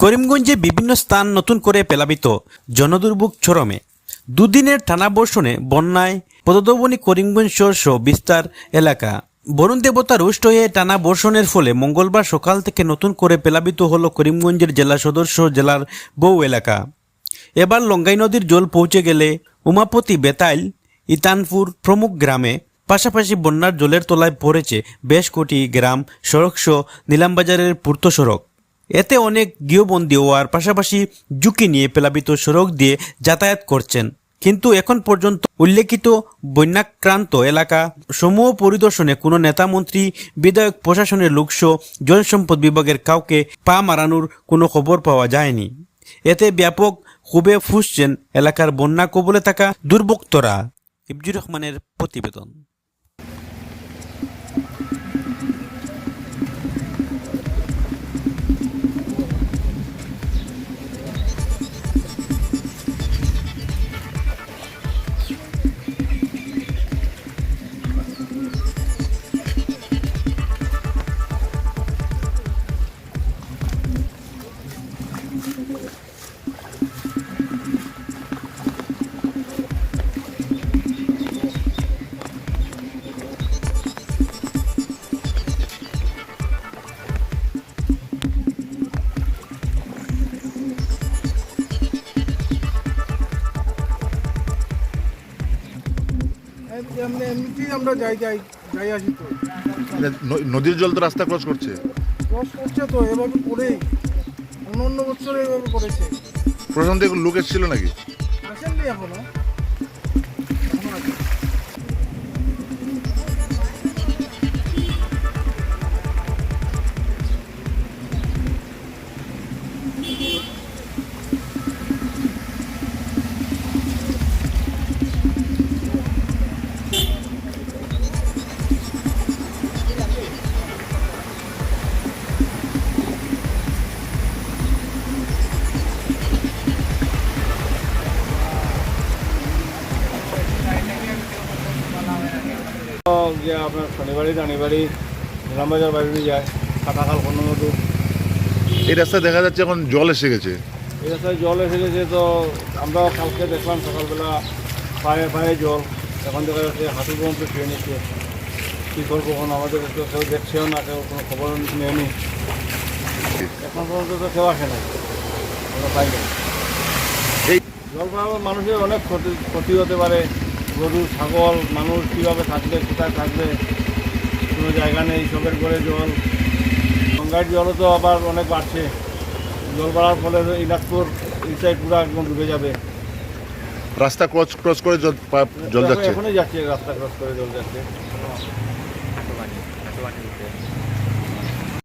করিমগঞ্জে বিভিন্ন স্থান নতুন করে প্লাবিত জনদুর্ভোগ চরমে। দুদিনের টানা বর্ষণে বন্যায় পদদবনী করিমগঞ্জ সহ বিস্তার এলাকা। বরুণ দেবতা রুষ্ট হয়ে টানা বর্ষণের ফলে মঙ্গলবার সকাল থেকে নতুন করে প্লাবিত হল করিমগঞ্জের জেলা সদর সহ জেলার বহু এলাকা। এবার লঙ্গাই নদীর জল পৌঁছে গেলে উমাপতি, বেতাইল, ইতানপুর প্রমুখ গ্রামে। পাশাপাশি বন্যার জলের তলায় পড়েছে বেশ কোটি গ্রাম, সড়ক সহ নিলামবাজারের পূর্ত সড়ক। এতে অনেক গৃহবন্দী হওয়ার পাশাপাশি ঝুঁকি নিয়ে প্লাবিত সড়ক দিয়ে যাতায়াত করছেন। কিন্তু এখন পর্যন্ত উল্লেখিত বন্যাক্রান্ত এলাকা সমূহ পরিদর্শনে কোনো নেতামন্ত্রী বিধায়ক, প্রশাসনের লোকসহ জনসম্পদ বিভাগের কাউকে পা মারানোর কোনো খবর পাওয়া যায়নি। এতে ব্যাপক খুবে ফুসছেন এলাকার বন্যা কবলে থাকা দুর্ভোক্তরা। ইবজুর রহমানের প্রতিবেদন। এমনিতেই আমরা যাই যাই যাই আসি তো। মানে নদীর জল তো রাস্তা ক্রস করছে? ক্রস করছে তো এভাবে করেই। অন্য অন্য বছর এভাবে করেছে। প্রশাসন থেকে লোক এসেছিল নাকি? আসেননি এখনও। যে আপনার শনিবারই শনিবারই নিলামবাজার বাইরে যায় কাটাখাল কোনো মতো এই রাস্তায় দেখা যাচ্ছে এখন জল এসে গেছে। এই রাস্তায় জল এসে গেছে তো আমরাও কালকে দেখলাম সকালবেলা পায়ে পায়ে জল। এখন দেখা যাচ্ছে হাঁটু পর্যন্ত শুয়ে নিচ্ছে। কী করব এখন? আমাদের তো কেউ দেখছেও না কেউ কোনো খবর নেয়নি। এখন পর্যন্ত তো কেউ আসে না আমরা পাই না এই- জল পাওয়া মানুষের অনেক ক্ষতি ক্ষতি হতে পারে। গরু ছাগল মানুষ কীভাবে থাকবে কোথায় থাকবে কোনো জায়গা নেই সবের করে জল। গঙ্গার জলও তো আবার অনেক বাড়ছে। জল বাড়ার ফলে ইলাজপুর এই সাইড পুরো একদম ডুবে যাবে। রাস্তা ক্রস ক্রস করে জল জল যাচ্ছে। এখনই যাচ্ছে রাস্তা ক্রস করে জল যাচ্ছে।